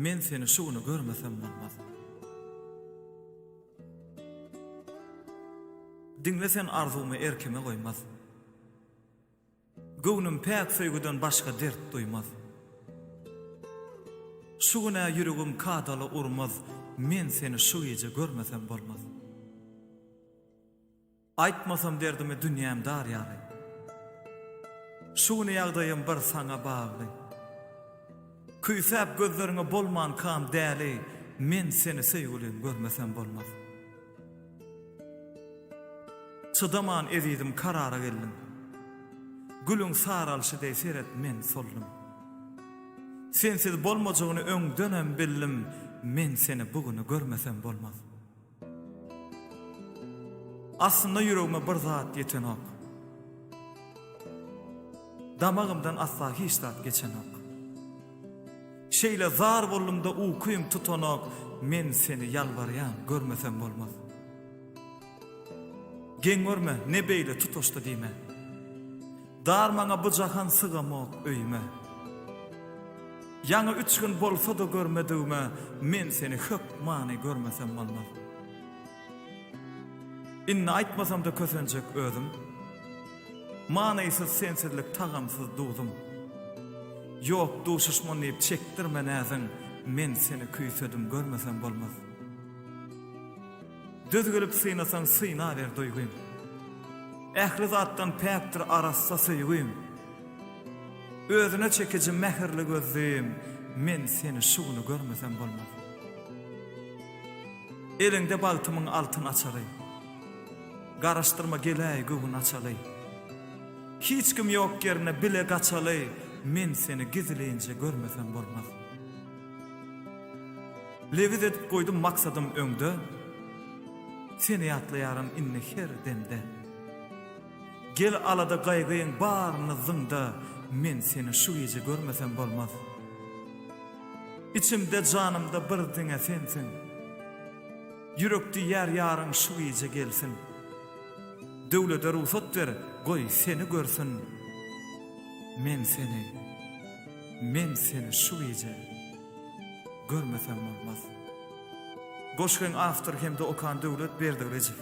men seni şunu görmesem olmaz. Dinle sen arzumu erkeme koymaz. Gönlüm pek söygüden başka dert duymaz. Şu güne yüreğim kadalı urmaz, men seni şu gece görmesem bolmaz. Aytmasam derdimi dünyam dar yari. Şu yağdayım bir sana bağlı. Küýsäp gözlerine bolman kam däli, men seni söýgülen görmesem bolmaz. Çıdaman ezidim karara geldim. Gülüň saralşy diýip seret men soldum. Sensiz bolmajagyny öňden bildim, men seni bugünü görmesem bolmaz. Aslında yüreğime bir zat yeten ok. Damağımdan asla hiç tat geçen ok. Şeyle zar boldum da ukuyum tutan ok, men seni yalvaryan görmesem bolmaz. Gen görme, ne beyle tutoştu dime. Darmana bu sıgamok öyme. Yaňy üç gün bolsa da görmediğime, men seni hıp mani görmesem bolmaz. Inna aýtmasam da kösenjek özüm. Manaýsyz sensizlik tagamsyz dudum. Yok duşuşman diýip çekdirme näzin, men seni küýsedim görmesem bolmaz. Düz gelip synasaň syna ber duýgym. Ähli zatdan päkdir arassa syýgym. Özüne çekici mehirli gözlüğüm, men seni şuunu görmesem bolmaz. Elinde baltımın altın açaly. Garaştırma gelay göwün açaly. Hiç kim yok yerine bile gaçaly, men seni gizleyince görmesem bolmaz. Levit edip koydum maksadım öňde. Seni ýatlaýarym inni her demde. Gel alada gaýgyň barny zynda, men seni şu gece görmesem bolmaz. İçimde canımda bir diňe sensin. Yürekdi yer yarın şu gece gelsin. Döwlete ruhsat ver, goý seni görsün. Men seni, men seni şu gece görmesem bolmaz. Goşgyn after hem de Okan Döwlet berdi Recep.